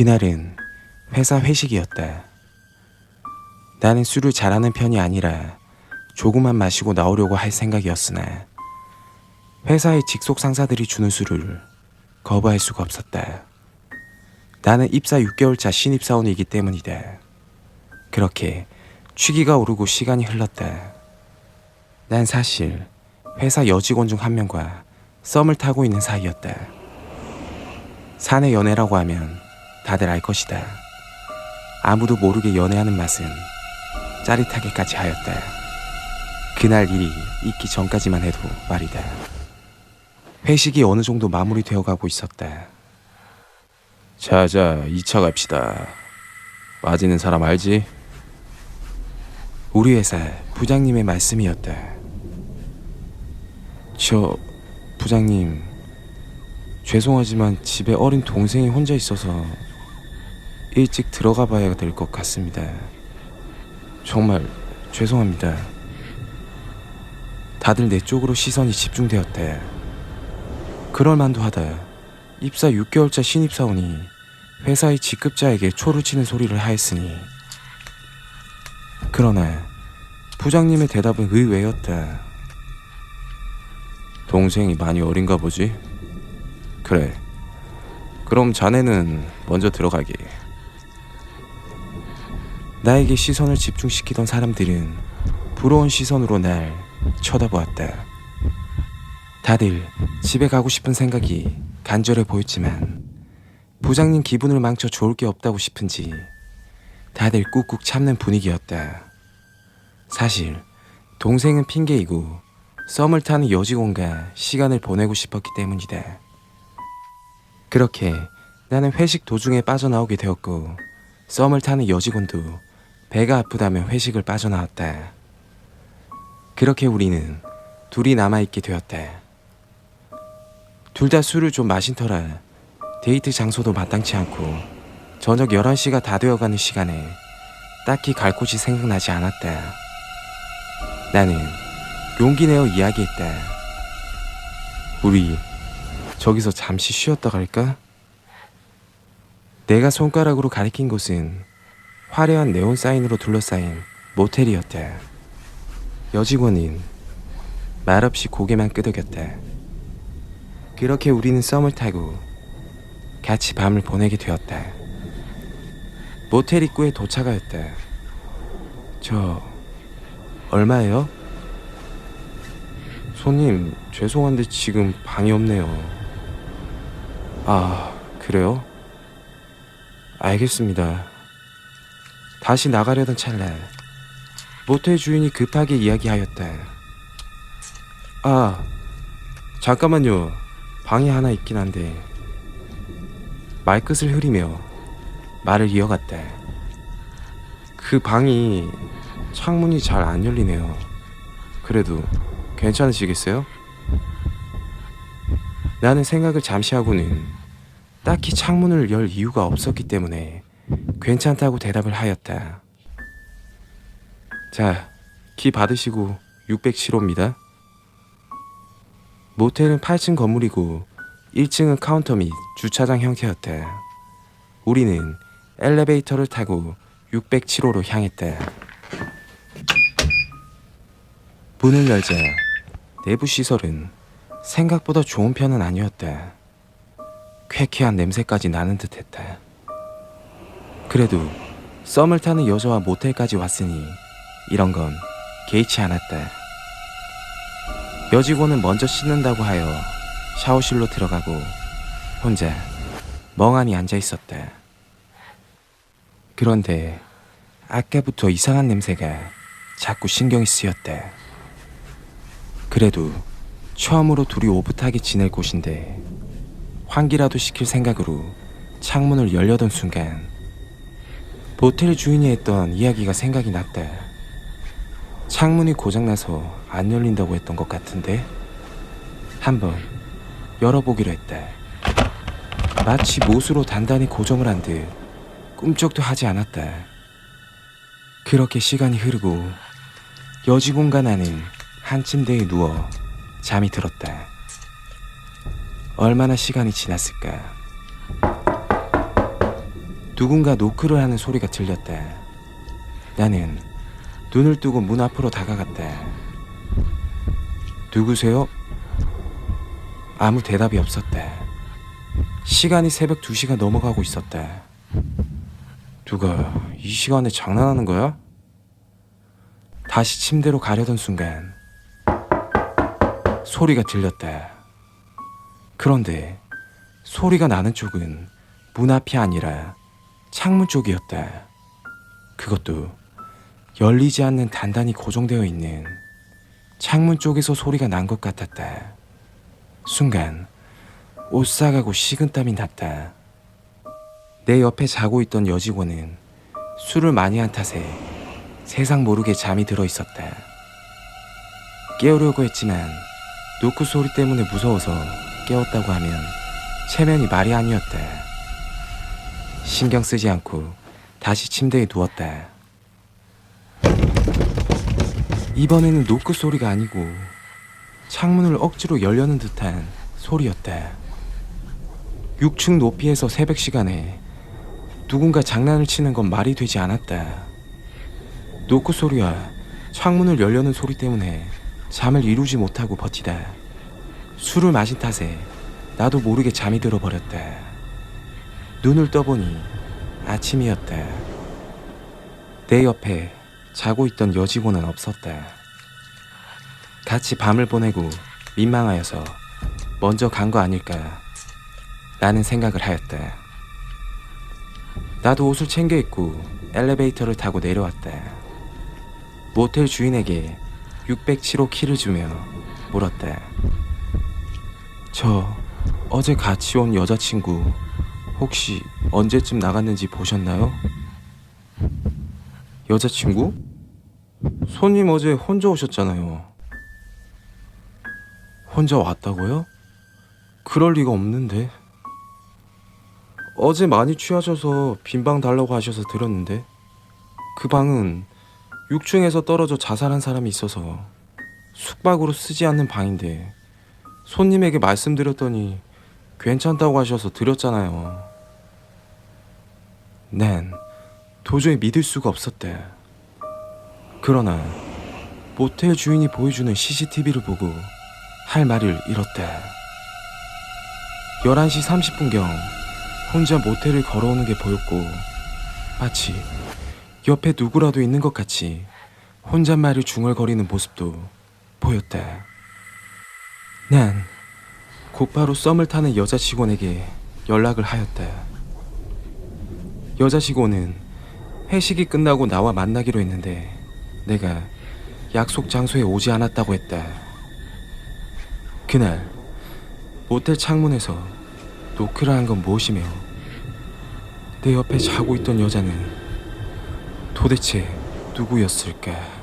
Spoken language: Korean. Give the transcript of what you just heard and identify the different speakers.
Speaker 1: 그날은 회사 회식이었다. 나는 술을 잘하는 편이 아니라 조금만 마시고 나오려고 할 생각이었으나 회사의 직속 상사들이 주는 술을 거부할 수가 없었다. 나는 입사 6개월 차 신입사원이기 때문이다. 그렇게 취기가 오르고 시간이 흘렀다. 난 사실 회사 여직원 중 한 명과 썸을 타고 있는 사이였다. 사내 연애라고 하면 다들 알 것이다. 아무도 모르게 연애하는 맛은 짜릿하게까지 하였다. 그날 일이 있기 전까지만 해도 말이다. 회식이 어느 정도 마무리되어 가고 있었다. 자자, 2차 갑시다. 빠지는 사람 알지? 우리 회사 부장님의 말씀이었다. 저 부장님 죄송하지만 집에 어린 동생이 혼자 있어서 일찍 들어가 봐야 될 것 같습니다. 정말 죄송합니다. 다들 내 쪽으로 시선이 집중되었대. 그럴 만도 하다. 입사 6개월차 신입사원이 회사의 직급자에게 초를 치는 소리를 하였으니. 그러나 부장님의 대답은 의외였다. 동생이 많이 어린가 보지? 그래. 그럼 자네는 먼저 들어가게. 나에게 시선을 집중시키던 사람들은 부러운 시선으로 날 쳐다보았다. 다들 집에 가고 싶은 생각이 간절해 보였지만 부장님 기분을 망쳐 좋을 게 없다고 싶은지 다들 꾹꾹 참는 분위기였다. 사실 동생은 핑계이고 썸을 타는 여직원과 시간을 보내고 싶었기 때문이다. 그렇게 나는 회식 도중에 빠져나오게 되었고 썸을 타는 여직원도 배가 아프다며 회식을 빠져나왔다. 그렇게 우리는 둘이 남아있게 되었다. 둘다 술을 좀 마신 터라 데이트 장소도 마땅치 않고 저녁 11시가 다 되어가는 시간에 딱히 갈 곳이 생각나지 않았다. 나는 용기 내어 이야기했다. 우리 저기서 잠시 쉬었다 갈까? 내가 손가락으로 가리킨 곳은 화려한 네온 사인으로 둘러싸인 모텔이었다. 여직원은 말없이 고개만 끄덕였다. 그렇게 우리는 썸을 타고 같이 밤을 보내게 되었다. 모텔 입구에 도착하였다. 저 얼마예요? 손님 죄송한데 지금 방이 없네요. 아 그래요? 알겠습니다. 다시 나가려던 찰나 모텔 주인이 급하게 이야기하였다. 아 잠깐만요. 방이 하나 있긴 한데 말끝을 흐리며 말을 이어갔다. 그 방이 창문이 잘 안 열리네요. 그래도 괜찮으시겠어요? 나는 생각을 잠시 하고는 딱히 창문을 열 이유가 없었기 때문에 괜찮다고 대답을 하였다. 자, 키 받으시고 607호입니다. 모텔은 8층 건물이고 1층은 카운터 및 주차장 형태였다. 우리는 엘리베이터를 타고 607호로 향했다. 문을 열자 내부 시설은 생각보다 좋은 편은 아니었다. 쾌쾌한 냄새까지 나는 듯했다. 그래도 썸을 타는 여자와 모텔까지 왔으니 이런 건 개의치 않았다. 여직원은 먼저 씻는다고 하여 샤워실로 들어가고 혼자 멍하니 앉아 있었다. 그런데 아까부터 이상한 냄새가 자꾸 신경이 쓰였다. 그래도 처음으로 둘이 오붓하게 지낼 곳인데 환기라도 시킬 생각으로 창문을 열려던 순간 모텔 주인이 했던 이야기가 생각이 났다. 창문이 고장나서 안 열린다고 했던 것 같은데 한번 열어보기로 했다. 마치 못으로 단단히 고정을 한 듯 꿈쩍도 하지 않았다. 그렇게 시간이 흐르고 여직원과 나는 한 침대에 누워 잠이 들었다. 얼마나 시간이 지났을까? 누군가 노크를 하는 소리가 들렸대. 나는 눈을 뜨고 문 앞으로 다가갔대. 누구세요? 아무 대답이 없었대. 시간이 새벽 2시가 넘어가고 있었대. 누가 이 시간에 장난하는 거야? 다시 침대로 가려던 순간 소리가 들렸대. 그런데 소리가 나는 쪽은 문 앞이 아니라 창문 쪽이었대. 그것도 열리지 않는 단단히 고정되어 있는 창문 쪽에서 소리가 난 것 같았대. 순간 옷 싸가고 식은땀이 났다. 내 옆에 자고 있던 여직원은 술을 많이 한 탓에 세상 모르게 잠이 들어 있었다. 깨우려고 했지만 노크 소리 때문에 무서워서 깨웠다고 하면 체면이 말이 아니었다. 신경 쓰지 않고 다시 침대에 누웠다. 이번에는 노크 소리가 아니고 창문을 억지로 열려는 듯한 소리였다. 6층 높이에서 새벽 시간에 누군가 장난을 치는 건 말이 되지 않았다. 노크 소리와 창문을 열려는 소리 때문에 잠을 이루지 못하고 버티다. 술을 마신 탓에 나도 모르게 잠이 들어 버렸다. 눈을 떠보니 아침이었다. 내 옆에 자고 있던 여직원은 없었다. 같이 밤을 보내고 민망하여서 먼저 간 거 아닐까 라는 생각을 하였다. 나도 옷을 챙겨 입고 엘리베이터를 타고 내려왔다. 모텔 주인에게 607호 키를 주며 물었다. 저 어제 같이 온 여자친구 혹시 언제쯤 나갔는지 보셨나요? 여자친구? 손님 어제 혼자 오셨잖아요. 혼자 왔다고요? 그럴 리가 없는데. 어제 많이 취하셔서 빈방 달라고 하셔서 들었는데 그 방은 6층에서 떨어져 자살한 사람이 있어서 숙박으로 쓰지 않는 방인데 손님에게 말씀드렸더니 괜찮다고 하셔서 드렸잖아요. 난 도저히 믿을 수가 없었대. 그러나 모텔 주인이 보여주는 CCTV를 보고 할 말을 잃었대. 11시 30분경 혼자 모텔을 걸어오는 게 보였고 마치 옆에 누구라도 있는 것 같이 혼잣말을 중얼거리는 모습도 보였다. 난 곧바로 썸을 타는 여자 직원에게 연락을 하였다. 여자 직원은 회식이 끝나고 나와 만나기로 했는데 내가 약속 장소에 오지 않았다고 했다. 그날 모텔 창문에서 노크를 한 건 무엇이며 내 옆에 자고 있던 여자는 도대체 누구였을까?